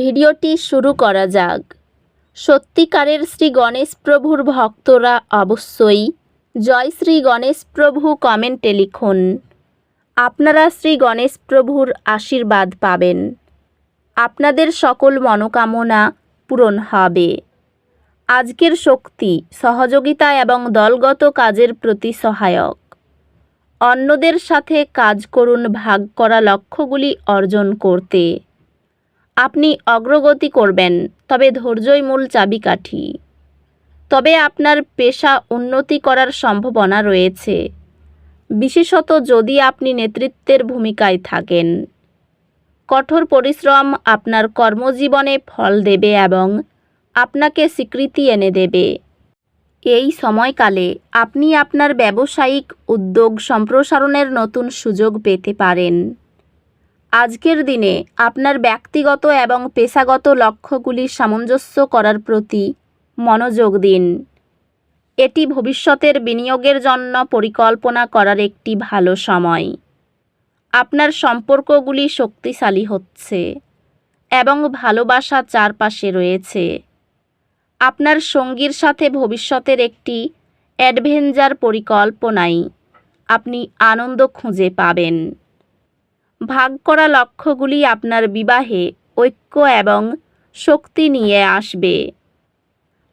ভিডিওটি শুরু করা যাক। সত্যিকারের শ্রী গণেশ প্রভুর ভক্তরা অবশ্যই জয় শ্রী গণেশ প্রভু কমেন্টে লিখুন। আপনারা শ্রী গণেশ প্রভুর আশীর্বাদ পাবেন। আপনাদের সকল মনোকামনা পূরণ হবে। আজকের শক্তি, সহযোগিতা এবং দলগত কাজের প্রতি সহায়ক। অন্যদের সাথে কাজ করুন, ভাগ করা লক্ষ্যগুলি অর্জন করতে। আপনি অগ্রগতি করবেন, তবে ধৈর্যই মূল চাবিকাঠি। তবে আপনার পেশা উন্নতি করার সম্ভাবনা রয়েছে। বিশেষত যদি আপনি নেতৃত্বের ভূমিকায় থাকেন। কঠোর পরিশ্রম আপনার কর্মজীবনে ফল দেবে এবং আপনাকে স্বীকৃতি এনে দেবে। এই সময়কালে আপনি আপনার ব্যবসায়িক উদ্যোগ সম্প্রসারণের নতুন সুযোগ পেতে পারেন। আজকের দিনে আপনার ব্যক্তিগত এবং পেশাগত লক্ষ্যগুলি সামঞ্জস্য করার প্রতি মনোযোগ দিন। এটি ভবিষ্যতের বিনিয়োগের জন্য পরিকল্পনা করার একটি ভালো সময়। আপনার সম্পর্কগুলি শক্তিশালী হচ্ছে এবং ভালোবাসা চারপাশে রয়েছে। আপনার সঙ্গীর সাথে ভবিষ্যতের একটি অ্যাডভেঞ্চার পরিকল্পনায় আপনি আনন্দ খুঁজে পাবেন। ভাগ করা লক্ষ্যগুলি আপনার বিবাহে ঐক্য এবং শক্তি নিয়ে আসবে।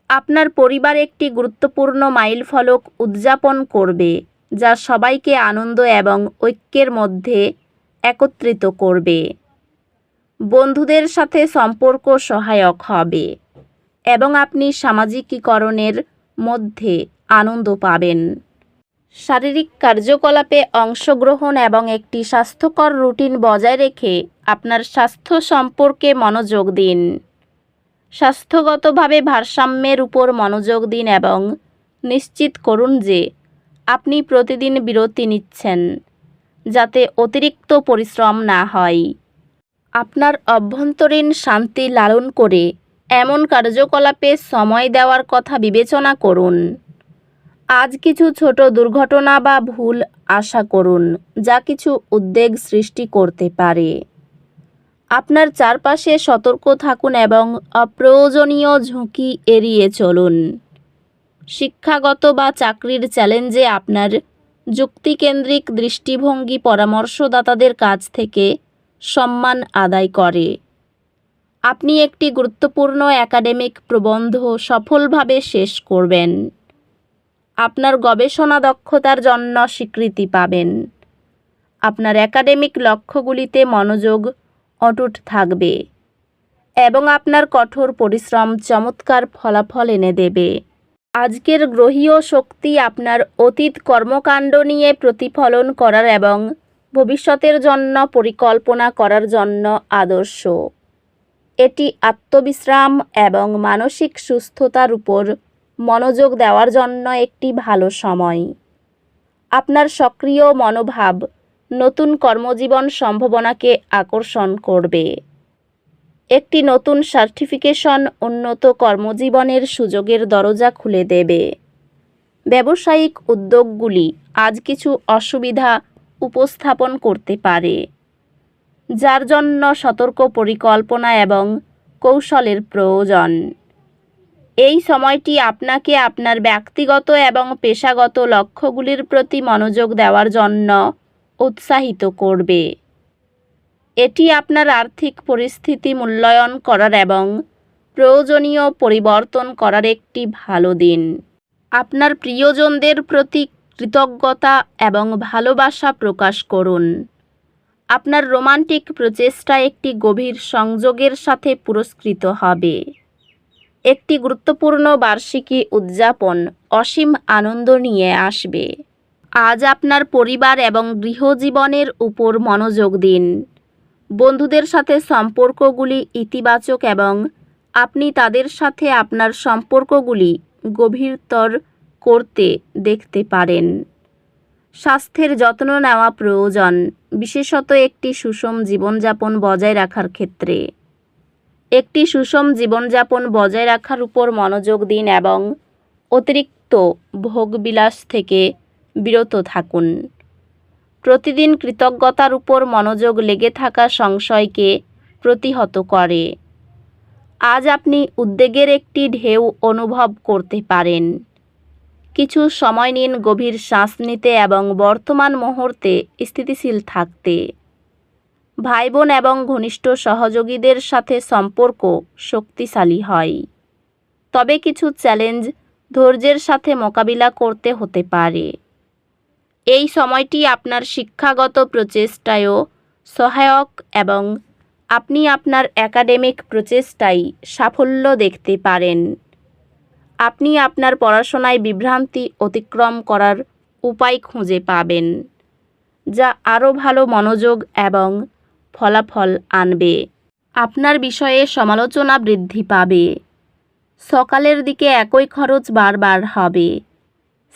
আপনার পরিবার একটি গুরুত্বপূর্ণ মাইলফলক উদযাপন করবে, যা সবাইকে আনন্দ এবং ঐক্যের মধ্যে একত্রিত করবে। বন্ধুদের সাথে সম্পর্ক সহায়ক হবে এবং আপনি সামাজিকীকরণের মধ্যে আনন্দ পাবেন। শারীরিক কার্যকলাপে অংশগ্রহণ এবং একটি স্বাস্থ্যকর রুটিন বজায় রেখে আপনার স্বাস্থ্য সম্পর্কে মনোযোগ দিন। স্বাস্থ্যগতভাবে ভারসাম্যের উপর মনোযোগ দিন এবং নিশ্চিত করুন যে আপনি প্রতিদিন বিরতি নিচ্ছেন, যাতে অতিরিক্ত পরিশ্রম না হয়। আপনার অভ্যন্তরীণ শান্তি লালন করে এমন কার্যকলাপে সময় দেওয়ার কথা বিবেচনা করুন। আজ কিছু ছোট দুর্ঘটনা বা ভুল আশা করুন, যা কিছু উদ্বেগ সৃষ্টি করতে পারে। আপনার চারপাশে সতর্ক থাকুন এবং অপ্রয়োজনীয় ঝুঁকি এড়িয়ে চলুন। শিক্ষাগত বা চাকরির চ্যালেঞ্জে আপনার যুক্তিকেন্দ্রিক দৃষ্টিভঙ্গি পরামর্শদাতাদের কাছ থেকে সম্মান আদায় করে। আপনি একটি গুরুত্বপূর্ণ একাডেমিক প্রবন্ধ সফলভাবে শেষ করবেন। আপনার গবেষণা দক্ষতার জন্য স্বীকৃতি পাবেন। আপনার একাডেমিক লক্ষ্যগুলিতে মনোযোগ অটুট থাকবে এবং আপনার কঠোর পরিশ্রম চমৎকার ফলাফল এনে দেবে। আজকের গ্রহীয় শক্তি আপনার অতীত কর্মকাণ্ড নিয়ে প্রতিফলন করার এবং ভবিষ্যতের জন্য পরিকল্পনা করার জন্য আদর্শ। এটি আত্মবিশ্রাম এবং মানসিক সুস্থতার উপর মনোযোগ দেওয়ার জন্য একটি ভালো সময়। আপনার সক্রিয় মনোভাব নতুন কর্মজীবন সম্ভাবনাকে আকর্ষণ করবে। একটি নতুন সার্টিফিকেশন উন্নত কর্মজীবনের সুযোগের দরজা খুলে দেবে। ব্যবসায়িক উদ্যোগগুলি আজ কিছু অসুবিধা উপস্থাপন করতে পারে, যার জন্য সতর্ক পরিকল্পনা এবং কৌশলের প্রয়োজন। এই সময়টি আপনাকে আপনার ব্যক্তিগত এবং পেশাগত লক্ষ্যগুলির প্রতি মনোযোগ দেওয়ার জন্য উৎসাহিত করবে। এটি আপনার আর্থিক পরিস্থিতি মূল্যায়ন করার এবং প্রয়োজনীয় পরিবর্তন করার একটি ভালো দিন। আপনার প্রিয়জনদের প্রতি কৃতজ্ঞতা এবং ভালোবাসা প্রকাশ করুন। আপনার রোমান্টিক প্রচেষ্টা একটি গভীর সংযোগের সাথে পুরস্কৃত হবে। একটি গুরুত্বপূর্ণ বার্ষিকী উদযাপন অসীম আনন্দ নিয়ে আসবে। আজ আপনার পরিবার এবং গৃহজীবনের উপর মনোযোগ দিন। বন্ধুদের সাথে সম্পর্কগুলি ইতিবাচক এবং আপনি তাদের সাথে আপনার সম্পর্কগুলি গভীরতর করতে দেখতে পারেন। স্বাস্থ্যের যত্ন নেওয়া প্রয়োজন, বিশেষত একটি সুষম জীবনযাপন বজায় রাখার ক্ষেত্রে। একটি সুষম জীবনযাপন বজায় রাখার উপর মনোযোগ দিন এবং অতিরিক্ত ভোগবিলাস থেকে বিরত থাকুন। প্রতিদিন কৃতজ্ঞতার উপর মনোযোগ লেগে থাকা সংশয়কে প্রতিহত করে। আজ আপনি উদ্বেগের একটি ঢেউ অনুভব করতে পারেন। কিছু সময় নিন গভীর শ্বাস নিতে এবং বর্তমান মুহূর্তে স্থিতিশীল থাকতে। ভাই বোন এবং ঘনিষ্ঠ সহযোগীদের সাথে সম্পর্ক শক্তিশালী হয়। তবে কিছু চ্যালেঞ্জ ধৈর্যের সাথে মোকাবিলা করতে হতে পারে। এই সময়টি আপনার শিক্ষাগত প্রচেষ্টায়ও সহায়ক এবং আপনি আপনার একাডেমিক প্রচেষ্টায় সাফল্য দেখতে পারেন। আপনি আপনার পড়াশোনায় বিভ্রান্তি অতিক্রম করার উপায় খুঁজে পাবেন, যা আরও ভালো মনোযোগ এবং ফলাফল আনবে। আপনার বিষয়ে সমালোচনা বৃদ্ধি পাবে। সকালের দিকে একই খরচ বারবার হবে।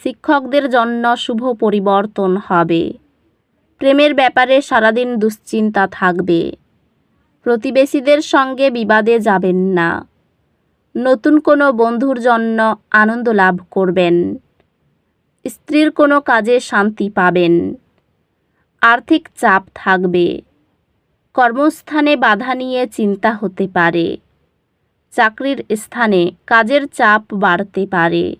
শিক্ষকদের জন্য শুভ পরিবর্তন হবে। প্রেমের ব্যাপারে সারাদিন দুশ্চিন্তা থাকবে। প্রতিবেশীদের সঙ্গে বিবাদে যাবেন না। নতুন কোনো বন্ধুর জন্য আনন্দ লাভ করবেন। স্ত্রীর কোনো কাজে শান্তি পাবেন। আর্থিক চাপ থাকবে। কর্মস্থানে বাধা নিয়ে চিন্তা হতে পারে। চাকরির স্থানে কাজের চাপ বাড়তে পারে।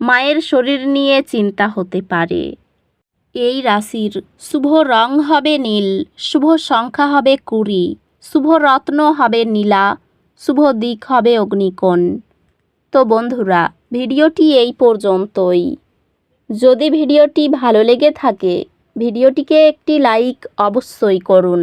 মায়ের শরীর নিয়ে চিন্তা হতে পারে। এই রাশির শুভ রং হবে নীল, শুভ সংখ্যা হবে কুড়ি, শুভ রত্ন হবে নীলা, শুভ দিক হবে অগ্নিকোণ। তো বন্ধুরা, ভিডিওটি এই পর্যন্তই। যদি ভিডিওটি ভালো লেগে থাকে, ভিডিওটিকে একটি লাইক অবশ্যই করুন।